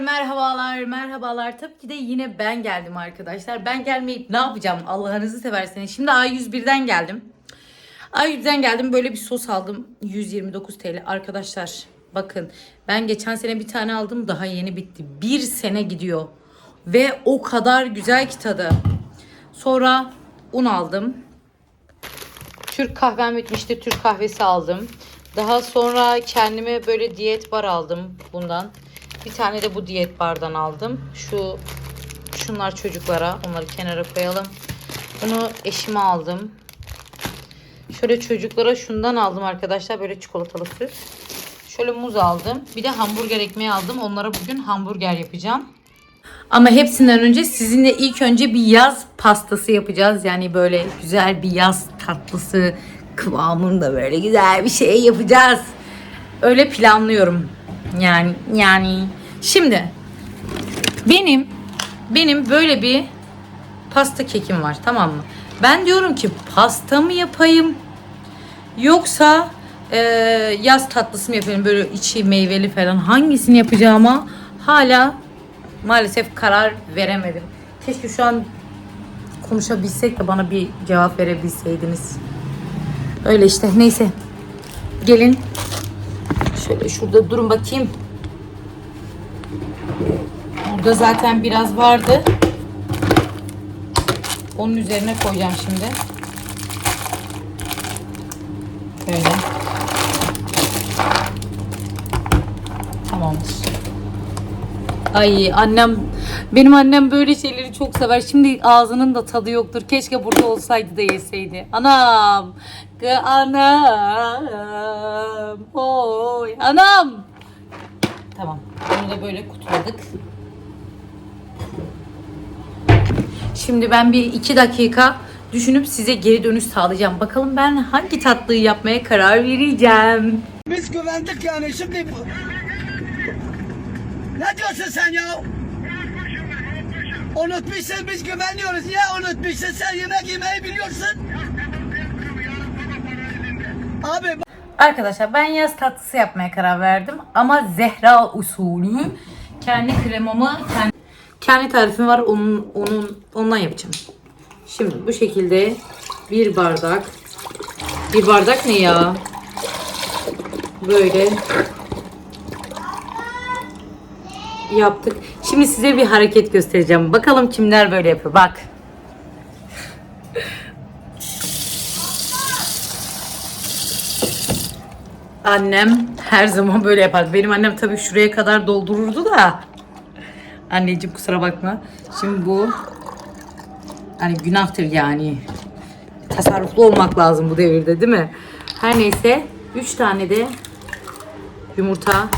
merhabalar, merhabalar. Tabii ki de yine ben geldim arkadaşlar. Ben gelmeyip ne yapacağım Allah'ınızı severseniz. Şimdi A101'den geldim. A101'den geldim böyle bir sos aldım. 129 TL. Arkadaşlar bakın ben geçen sene bir tane aldım daha yeni bitti. Bir sene gidiyor. Ve o kadar güzel ki tadı. Sonra un aldım. Türk kahvem bitmişti. Türk kahvesi aldım. Daha sonra kendime böyle diyet bar aldım bundan. Bir tane de bu diyet bardan aldım. Şu şunlar çocuklara. Onları kenara koyalım. Bunu eşime aldım. Şöyle çocuklara şundan aldım arkadaşlar. Böyle çikolatalı süt. Şöyle muz aldım. Bir de hamburger ekmeği aldım. Onlara bugün hamburger yapacağım. Ama hepsinden önce sizinle ilk önce bir yaz pastası yapacağız. Yani böyle güzel bir yaz tatlısı kıvamında böyle güzel bir şey yapacağız. Öyle planlıyorum. Yani yani şimdi benim benim böyle bir pasta kekim var tamam mı? Ben diyorum ki pasta mı yapayım yoksa e, yaz tatlısı mı yapayım böyle içi meyveli falan hangisini yapacağıma hala maalesef karar veremedim. Keşke şu an konuşabilsek de bana bir cevap verebilseydiniz. Öyle işte neyse. Gelin. Şöyle şurada durun bakayım. Burada zaten biraz vardı. Onun üzerine koyacağım şimdi. Böyle. Tamamdır. Ay annem benim annem böyle şeyleri çok sever. Şimdi ağzının da tadı yoktur. Keşke burada olsaydı da yeseydi. Anam. Anam. Oy anam. Tamam. Bunu da böyle kutladık. Şimdi ben bir iki dakika düşünüp size geri dönüş sağlayacağım. Bakalım ben hangi tatlıyı yapmaya karar vereceğim. Biz güvendik yani şimdi. Ne diyorsun sen ya? Unutmuşsun biz güveniyoruz. Niye unutmuşsun sen yemek yemeyi biliyorsun? Abi Arkadaşlar ben yaz tatlısı yapmaya karar verdim ama Zehra usulü kendi kremamı kendi, kendi tarifim var onun onun ondan yapacağım. Şimdi bu şekilde bir bardak bir bardak ne ya? Böyle yaptık. Şimdi size bir hareket göstereceğim. Bakalım kimler böyle yapıyor. Bak. Annem her zaman böyle yapar. Benim annem tabii şuraya kadar doldururdu da. Anneciğim kusura bakma. Şimdi bu hani günahtır yani. Tasarruflu olmak lazım bu devirde değil mi? Her neyse 3 tane de yumurta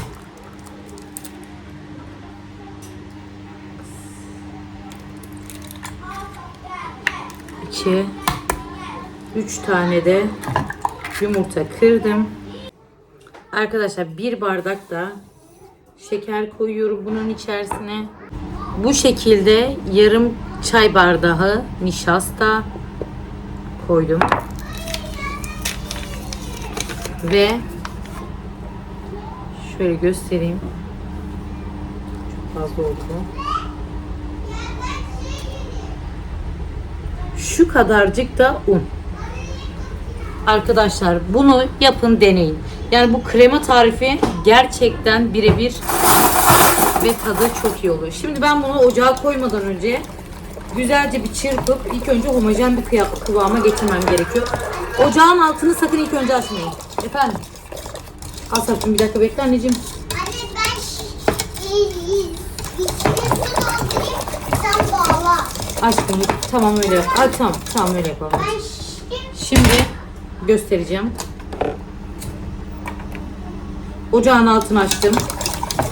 iki üç tane de yumurta kırdım. Arkadaşlar bir bardak da şeker koyuyorum bunun içerisine. Bu şekilde yarım çay bardağı nişasta koydum. Ve şöyle göstereyim. Çok fazla oldu. Şu kadarcık da un. Arkadaşlar bunu yapın deneyin. Yani bu krema tarifi gerçekten birebir ve tadı çok iyi oluyor. Şimdi ben bunu ocağa koymadan önce güzelce bir çırpıp ilk önce homojen bir kıvama getirmem gerekiyor. Ocağın altını sakın ilk önce açmayın. Efendim? Asaf'cığım bir dakika bekle anneciğim. Anne ben Aşkım tamam öyle yap. Ay, tamam tamam öyle yapalım. Şimdi göstereceğim. Ocağın altını açtım.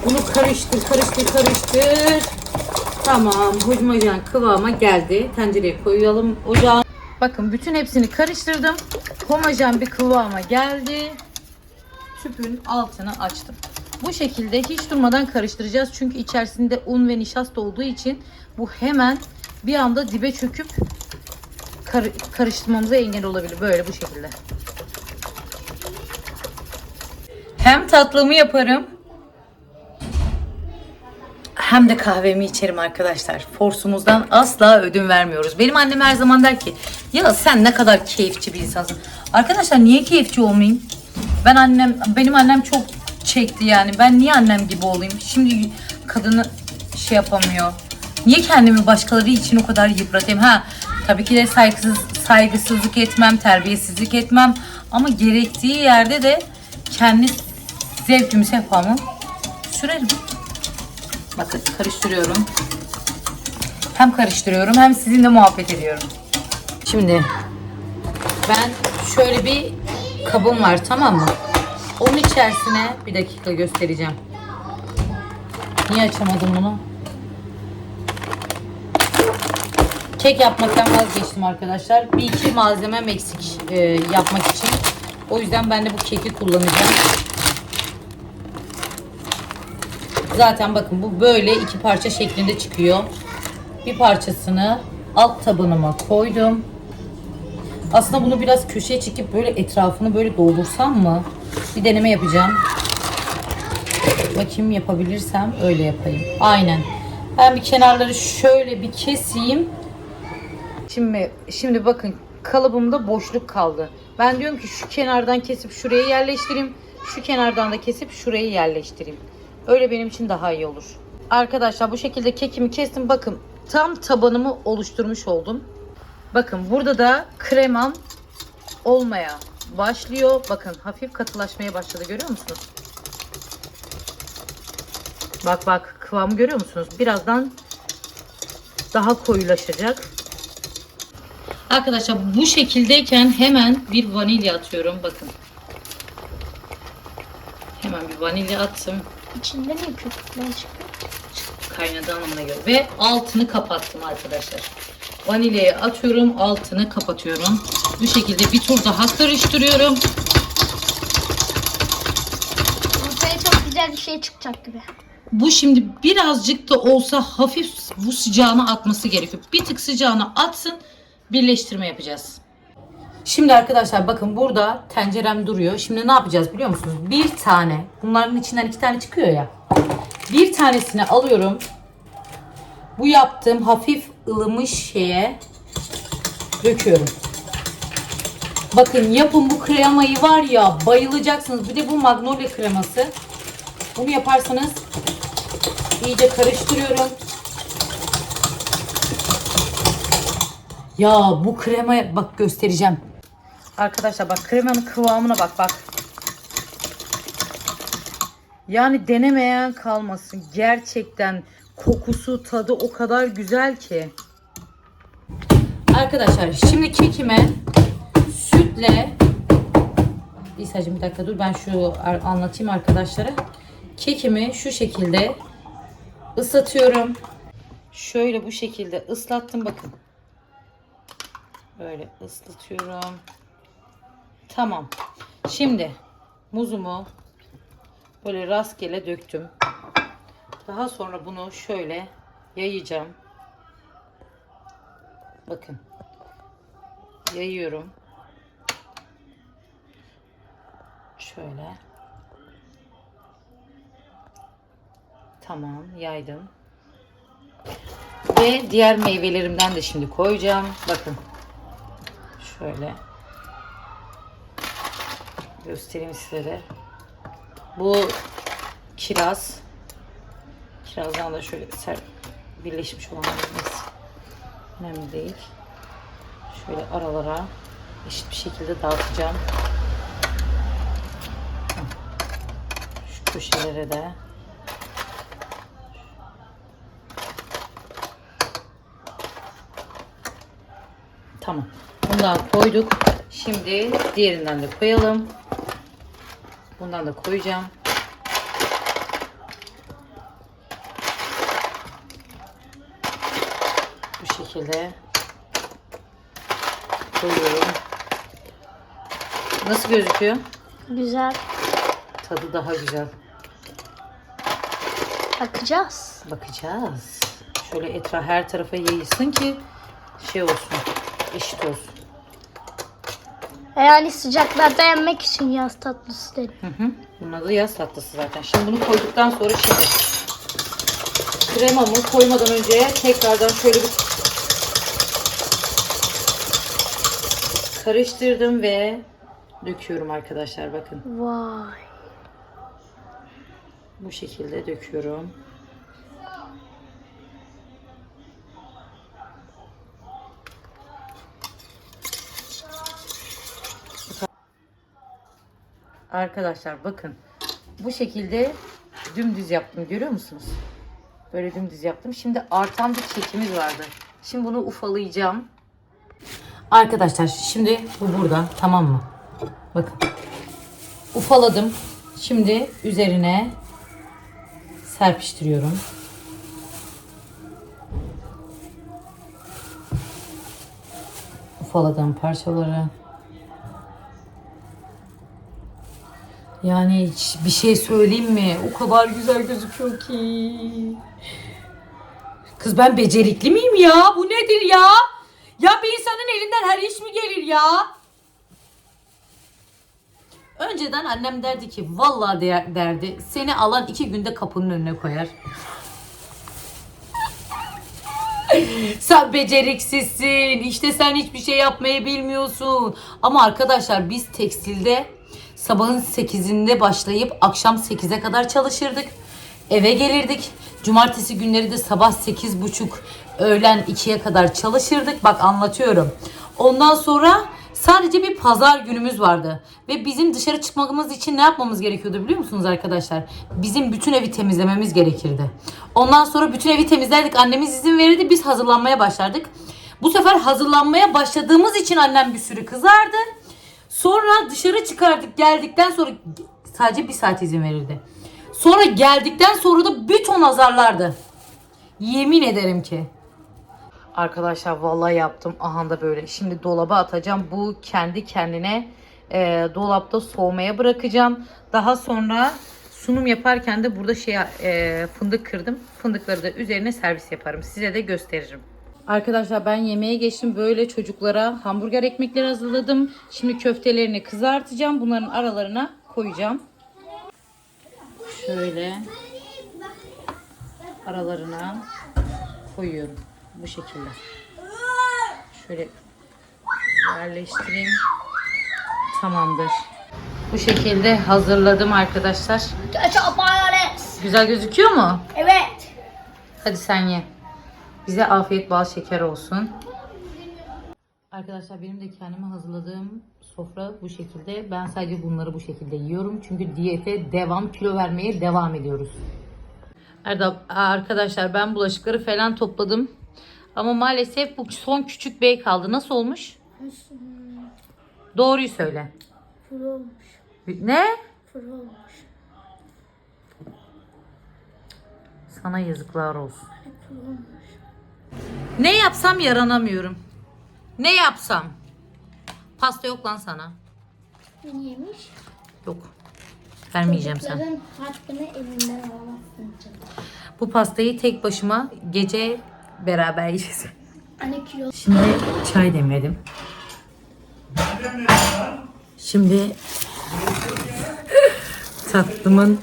Bunu karıştır, karıştır, karıştır. Tamam, homojen kıvama geldi. Tencereye koyalım ocağın. Bakın bütün hepsini karıştırdım. Homojen bir kıvama geldi. Tüpün altını açtım. Bu şekilde hiç durmadan karıştıracağız. Çünkü içerisinde un ve nişasta olduğu için bu hemen bir anda dibe çöküp kar- karıştırmamıza engel olabilir. Böyle bu şekilde. Hem tatlımı yaparım hem de kahvemi içerim arkadaşlar. Forsumuzdan asla ödün vermiyoruz. Benim annem her zaman der ki ya sen ne kadar keyifçi bir insansın. Arkadaşlar niye keyifçi olmayayım? Ben annem, benim annem çok çekti yani. Ben niye annem gibi olayım? Şimdi kadını şey yapamıyor. Niye kendimi başkaları için o kadar yıpratayım? Ha tabii ki de saygısız, saygısızlık etmem, terbiyesizlik etmem. Ama gerektiği yerde de kendi zevkimi, sefamı sürerim. Bakın karıştırıyorum. Hem karıştırıyorum hem sizinle muhabbet ediyorum. Şimdi ben şöyle bir kabım var tamam mı? Onun içerisine bir dakika göstereceğim. Niye açamadım bunu? Kek yapmaktan vazgeçtim arkadaşlar. Bir iki malzemem eksik e, yapmak için. O yüzden ben de bu keki kullanacağım. Zaten bakın bu böyle iki parça şeklinde çıkıyor. Bir parçasını alt tabanıma koydum. Aslında bunu biraz köşeye çekip böyle etrafını böyle doldursam mı? Bir deneme yapacağım. Bakayım yapabilirsem öyle yapayım. Aynen. Ben bir kenarları şöyle bir keseyim. Şimdi şimdi bakın kalıbımda boşluk kaldı. Ben diyorum ki şu kenardan kesip şuraya yerleştireyim. Şu kenardan da kesip şuraya yerleştireyim. Öyle benim için daha iyi olur. Arkadaşlar bu şekilde kekimi kestim. Bakın tam tabanımı oluşturmuş oldum. Bakın burada da kremam olmaya başlıyor. Bakın hafif katılaşmaya başladı görüyor musunuz? Bak bak kıvamı görüyor musunuz? Birazdan daha koyulaşacak. Arkadaşlar bu şekildeyken hemen bir vanilya atıyorum. Bakın. Hemen bir vanilya attım. İçinde ne köpükler çıkıyor? Kaynadığı anlamına göre. Ve altını kapattım arkadaşlar. Vanilyayı atıyorum. Altını kapatıyorum. Bu şekilde bir tur daha karıştırıyorum. Ortaya çok güzel bir şey çıkacak gibi. Bu şimdi birazcık da olsa hafif bu sıcağını atması gerekiyor. Bir tık sıcağını atsın. Birleştirme yapacağız. Şimdi arkadaşlar bakın burada tencerem duruyor. Şimdi ne yapacağız biliyor musunuz? Bir tane. Bunların içinden iki tane çıkıyor ya. Bir tanesini alıyorum. Bu yaptığım hafif ılımış şeye döküyorum. Bakın yapın bu kremayı var ya bayılacaksınız. Bir de bu magnolia kreması. Bunu yaparsanız iyice karıştırıyorum. Ya bu krema bak göstereceğim. Arkadaşlar bak kremanın kıvamına bak bak. Yani denemeyen kalmasın. Gerçekten kokusu, tadı o kadar güzel ki. Arkadaşlar şimdi kekime sütle İsa'cığım bir dakika dur ben şu anlatayım arkadaşlara. Kekimi şu şekilde ıslatıyorum. Şöyle bu şekilde ıslattım bakın. Böyle ıslatıyorum. Tamam. Şimdi muzumu böyle rastgele döktüm. Daha sonra bunu şöyle yayacağım. Bakın. Yayıyorum. Şöyle. Tamam yaydım. Ve diğer meyvelerimden de şimdi koyacağım. Bakın. Şöyle. Göstereyim size de. Bu kiraz. Kirazdan da şöyle ser birleşmiş olanlarımız. Önemli değil. Şöyle aralara eşit bir şekilde dağıtacağım. Şu köşelere de. Tamam. Bundan koyduk. Şimdi diğerinden de koyalım. Bundan da koyacağım. Bu şekilde koyuyorum. Nasıl gözüküyor? Güzel. Tadı daha güzel. Bakacağız. Bakacağız. Şöyle etraf her tarafa yayılsın ki şey olsun. Eşit olsun. Yani sıcaklarda yenmek için yaz tatlısı dedim. Hı hı. Bunun adı yaz tatlısı zaten. Şimdi bunu koyduktan sonra şimdi kremamı koymadan önce tekrardan şöyle bir karıştırdım ve döküyorum arkadaşlar bakın. Vay. Bu şekilde döküyorum. Arkadaşlar bakın. Bu şekilde dümdüz yaptım. Görüyor musunuz? Böyle dümdüz yaptım. Şimdi artan bir kekimiz vardı. Şimdi bunu ufalayacağım. Arkadaşlar şimdi bu burada. Tamam mı? Bakın. Ufaladım. Şimdi üzerine serpiştiriyorum. Ufaladığım parçaları. Yani hiç bir şey söyleyeyim mi? O kadar güzel gözüküyor ki. Kız ben becerikli miyim ya? Bu nedir ya? Ya bir insanın elinden her iş mi gelir ya? Önceden annem derdi ki vallahi der- derdi seni alan iki günde kapının önüne koyar. sen beceriksizsin. işte sen hiçbir şey yapmayı bilmiyorsun. Ama arkadaşlar biz tekstilde sabahın 8'inde başlayıp akşam 8'e kadar çalışırdık. Eve gelirdik. Cumartesi günleri de sabah 8.30 öğlen 2'ye kadar çalışırdık. Bak anlatıyorum. Ondan sonra sadece bir pazar günümüz vardı. Ve bizim dışarı çıkmamız için ne yapmamız gerekiyordu biliyor musunuz arkadaşlar? Bizim bütün evi temizlememiz gerekirdi. Ondan sonra bütün evi temizlerdik. Annemiz izin verirdi. Biz hazırlanmaya başlardık. Bu sefer hazırlanmaya başladığımız için annem bir sürü kızardı. Sonra dışarı çıkardık geldikten sonra sadece bir saat izin verirdi. Sonra geldikten sonra da bir ton azarlardı. Yemin ederim ki. Arkadaşlar vallahi yaptım. Aha da böyle. Şimdi dolaba atacağım. Bu kendi kendine e, dolapta soğumaya bırakacağım. Daha sonra sunum yaparken de burada şey e, fındık kırdım. Fındıkları da üzerine servis yaparım. Size de gösteririm. Arkadaşlar ben yemeğe geçtim. Böyle çocuklara hamburger ekmekleri hazırladım. Şimdi köftelerini kızartacağım. Bunların aralarına koyacağım. Şöyle aralarına koyuyorum. Bu şekilde. Şöyle yerleştireyim. Tamamdır. Bu şekilde hazırladım arkadaşlar. Güzel gözüküyor mu? Evet. Hadi sen ye. Bize afiyet bal şeker olsun. Arkadaşlar benim de kendime hazırladığım sofra bu şekilde. Ben sadece bunları bu şekilde yiyorum. Çünkü diyete devam, kilo vermeye devam ediyoruz. Erdal, arkadaşlar ben bulaşıkları falan topladım. Ama maalesef bu son küçük bey kaldı. Nasıl olmuş? Doğruyu söyle. Fır olmuş. Ne? Fır olmuş. Sana yazıklar olsun. Fır olmuş. Ne yapsam yaranamıyorum. Ne yapsam? Pasta yok lan sana. Niyeymiş? Yok. Vermeyeceğim sana. Çocukların hakkını elinden alamazsın canım. Bu pastayı tek başıma gece beraber yiyeceğiz. Anne kilo. Şimdi çay demledim. Şimdi tatlımın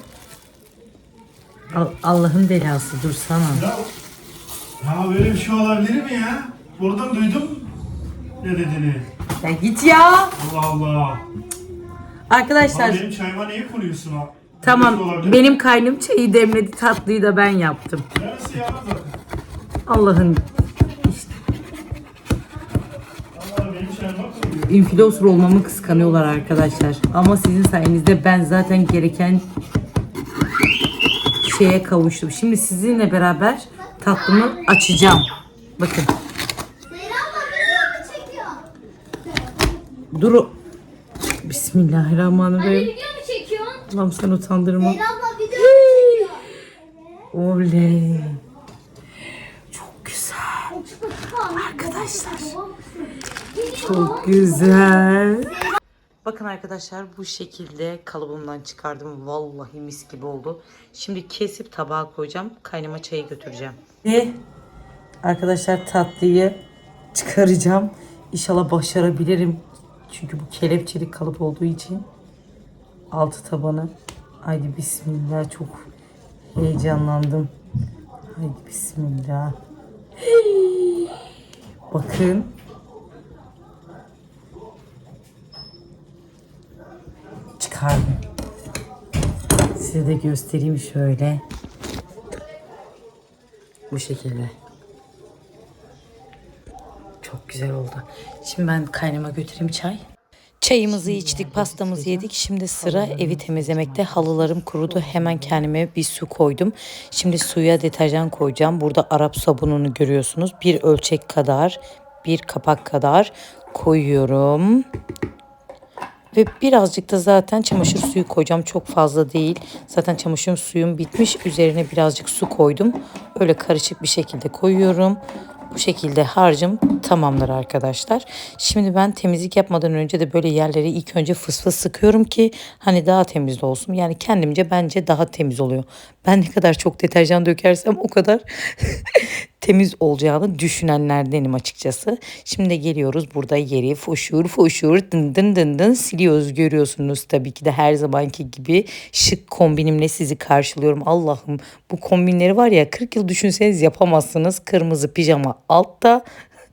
Al- Allah'ın belası dursana. Ya böyle bir şey olabilir mi ya? Buradan duydum ne dediğini. Ya git ya. Allah Allah. Arkadaşlar Abi benim çayıma niye kuruyorsun ha? tamam olabilir? benim kaynım çayı demledi tatlıyı da ben yaptım. Yarısı yalan zaten. Allah'ın Allah benim çayıma kuruyor. olmamı kıskanıyorlar arkadaşlar. Ama sizin sayenizde ben zaten gereken şeye kavuştum. Şimdi sizinle beraber tatlımı açacağım. Bakın. Dur. Bismillahirrahmanirrahim. Video mu çekiyorsun? Allah'ım sen utandırma. Oley. Çok güzel. Arkadaşlar. Çok güzel. Bakın arkadaşlar bu şekilde kalıbımdan çıkardım. Vallahi mis gibi oldu. Şimdi kesip tabağa koyacağım. Kaynama çayı götüreceğim. Ve arkadaşlar tatlıyı çıkaracağım. İnşallah başarabilirim. Çünkü bu kelepçeli kalıp olduğu için altı tabanı. Haydi bismillah çok heyecanlandım. Haydi bismillah. Bakın. Çıkardım. Size de göstereyim şöyle. Bu şekilde. Çok güzel oldu. Şimdi ben kaynama götüreyim çay. Çayımızı içtik, pastamızı yedik. Şimdi sıra evi temizlemekte. Halılarım kurudu. Hemen kendime bir su koydum. Şimdi suya deterjan koyacağım. Burada Arap sabununu görüyorsunuz. Bir ölçek kadar, bir kapak kadar koyuyorum. Ve birazcık da zaten çamaşır suyu koyacağım. Çok fazla değil. Zaten çamaşır suyum bitmiş. Üzerine birazcık su koydum. Öyle karışık bir şekilde koyuyorum. Bu şekilde harcım tamamdır arkadaşlar. Şimdi ben temizlik yapmadan önce de böyle yerleri ilk önce fıs fıs sıkıyorum ki hani daha temiz olsun. Yani kendimce bence daha temiz oluyor. Ben ne kadar çok deterjan dökersem o kadar temiz olacağını düşünenlerdenim açıkçası. Şimdi geliyoruz burada yeri foşur foşur dın dın dın dın siliyoruz görüyorsunuz tabii ki de her zamanki gibi şık kombinimle sizi karşılıyorum. Allah'ım bu kombinleri var ya 40 yıl düşünseniz yapamazsınız. Kırmızı pijama altta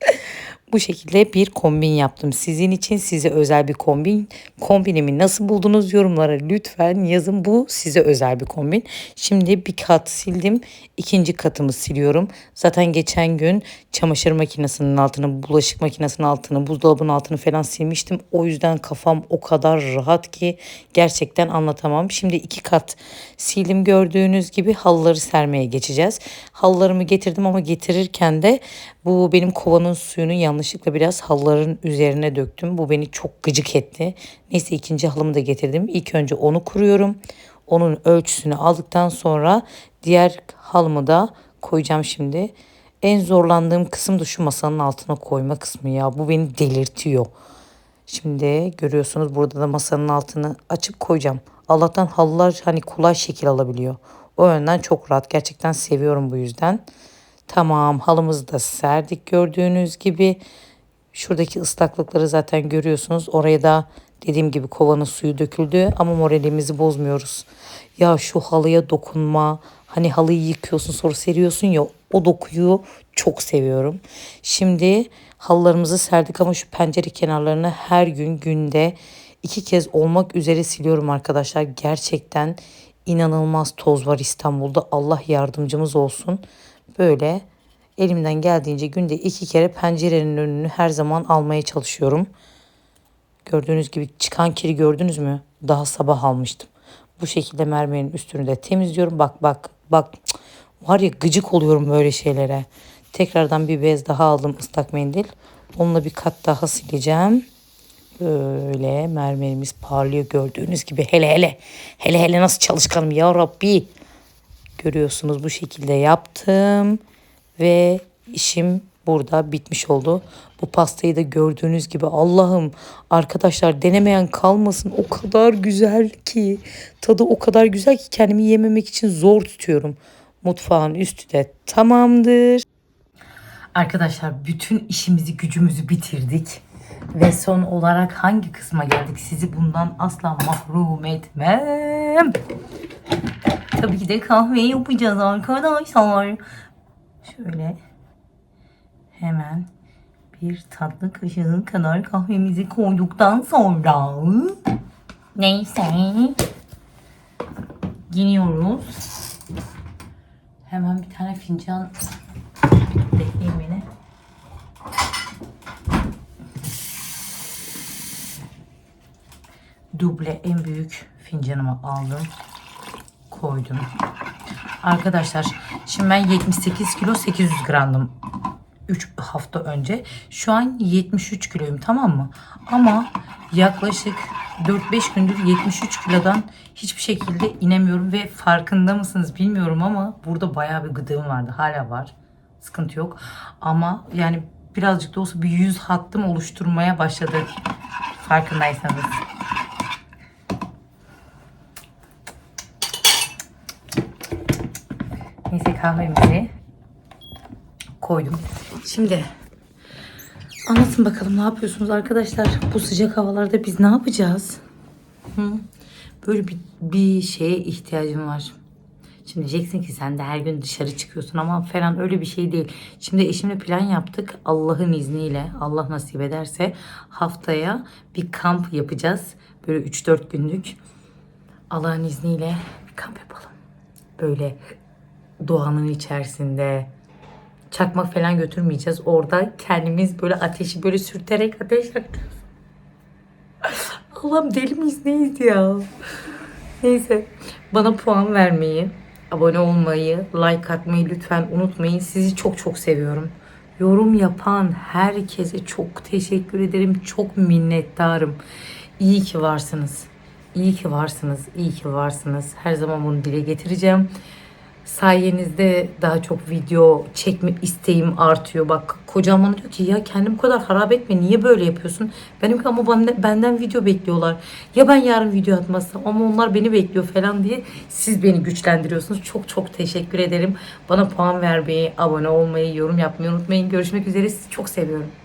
bu şekilde bir kombin yaptım. Sizin için size özel bir kombin. Kombinimi nasıl buldunuz yorumlara lütfen yazın. Bu size özel bir kombin. Şimdi bir kat sildim. ikinci katımı siliyorum. Zaten geçen gün çamaşır makinesinin altını, bulaşık makinesinin altını, buzdolabının altını falan silmiştim. O yüzden kafam o kadar rahat ki gerçekten anlatamam. Şimdi iki kat sildim gördüğünüz gibi halıları sermeye geçeceğiz. Halılarımı getirdim ama getirirken de bu benim kovanın suyunu yanlışlıkla biraz halıların üzerine döktüm. Bu beni çok gıcık etti. Neyse ikinci halımı da getirdim. İlk önce onu kuruyorum. Onun ölçüsünü aldıktan sonra diğer halımı da koyacağım şimdi. En zorlandığım kısım da şu masanın altına koyma kısmı ya. Bu beni delirtiyor. Şimdi görüyorsunuz burada da masanın altını açıp koyacağım. Allah'tan halılar hani kolay şekil alabiliyor. O yönden çok rahat. Gerçekten seviyorum bu yüzden. Tamam halımızı da serdik gördüğünüz gibi. Şuradaki ıslaklıkları zaten görüyorsunuz. Oraya da dediğim gibi kovanın suyu döküldü ama moralimizi bozmuyoruz. Ya şu halıya dokunma. Hani halıyı yıkıyorsun sonra seriyorsun ya o dokuyu çok seviyorum. Şimdi halılarımızı serdik ama şu pencere kenarlarını her gün günde iki kez olmak üzere siliyorum arkadaşlar. Gerçekten inanılmaz toz var İstanbul'da. Allah yardımcımız olsun. Böyle elimden geldiğince günde iki kere pencerenin önünü her zaman almaya çalışıyorum. Gördüğünüz gibi çıkan kiri gördünüz mü? Daha sabah almıştım. Bu şekilde mermerin üstünü de temizliyorum. Bak bak bak Cık. var ya gıcık oluyorum böyle şeylere. Tekrardan bir bez daha aldım ıslak mendil. Onunla bir kat daha sileceğim. Böyle mermerimiz parlıyor gördüğünüz gibi. Hele hele hele hele nasıl çalışkanım ya Rabbi. Görüyorsunuz bu şekilde yaptım ve işim burada bitmiş oldu. Bu pastayı da gördüğünüz gibi Allah'ım arkadaşlar denemeyen kalmasın. O kadar güzel ki tadı o kadar güzel ki kendimi yememek için zor tutuyorum. Mutfağın üstü de tamamdır. Arkadaşlar bütün işimizi gücümüzü bitirdik. Ve son olarak hangi kısma geldik? Sizi bundan asla mahrum etmem. Tabii ki de kahve yapacağız arkadaşlar. Şöyle hemen bir tatlı kaşığı kadar kahvemizi koyduktan sonra neyse giriyoruz. Hemen bir tane fincan bekleyin beni. Duble en büyük fincanımı aldım. Koydum. Arkadaşlar şimdi ben 78 kilo 800 gramdım 3 hafta önce. Şu an 73 kiloyum tamam mı? Ama yaklaşık 4-5 gündür 73 kilodan hiçbir şekilde inemiyorum ve farkında mısınız bilmiyorum ama burada bayağı bir gıdığım vardı. Hala var. Sıkıntı yok. Ama yani birazcık da olsa bir yüz hattım oluşturmaya başladı. Farkındaysanız. Neyse kahvemizi koydum. Şimdi anlatın bakalım ne yapıyorsunuz arkadaşlar? Bu sıcak havalarda biz ne yapacağız? Hı? Böyle bir, bir şeye ihtiyacım var. Şimdi diyeceksin ki sen de her gün dışarı çıkıyorsun ama falan öyle bir şey değil. Şimdi eşimle plan yaptık. Allah'ın izniyle Allah nasip ederse haftaya bir kamp yapacağız. Böyle 3-4 günlük. Allah'ın izniyle bir kamp yapalım. Böyle doğanın içerisinde çakmak falan götürmeyeceğiz. Orada kendimiz böyle ateşi böyle sürterek ateş yakacağız. Allah'ım deli miyiz neyiz ya? Neyse bana puan vermeyi, abone olmayı, like atmayı lütfen unutmayın. Sizi çok çok seviyorum. Yorum yapan herkese çok teşekkür ederim. Çok minnettarım. İyi ki varsınız. İyi ki varsınız. İyi ki varsınız. Her zaman bunu dile getireceğim. Sayenizde daha çok video çekme isteğim artıyor. Bak kocam bana diyor ki ya kendimi kadar harap etme niye böyle yapıyorsun? Benim ama benden, benden video bekliyorlar. Ya ben yarın video atmazsam ama onlar beni bekliyor falan diye siz beni güçlendiriyorsunuz. Çok çok teşekkür ederim. Bana puan vermeyi, abone olmayı, yorum yapmayı unutmayın. Görüşmek üzere. Sizi çok seviyorum.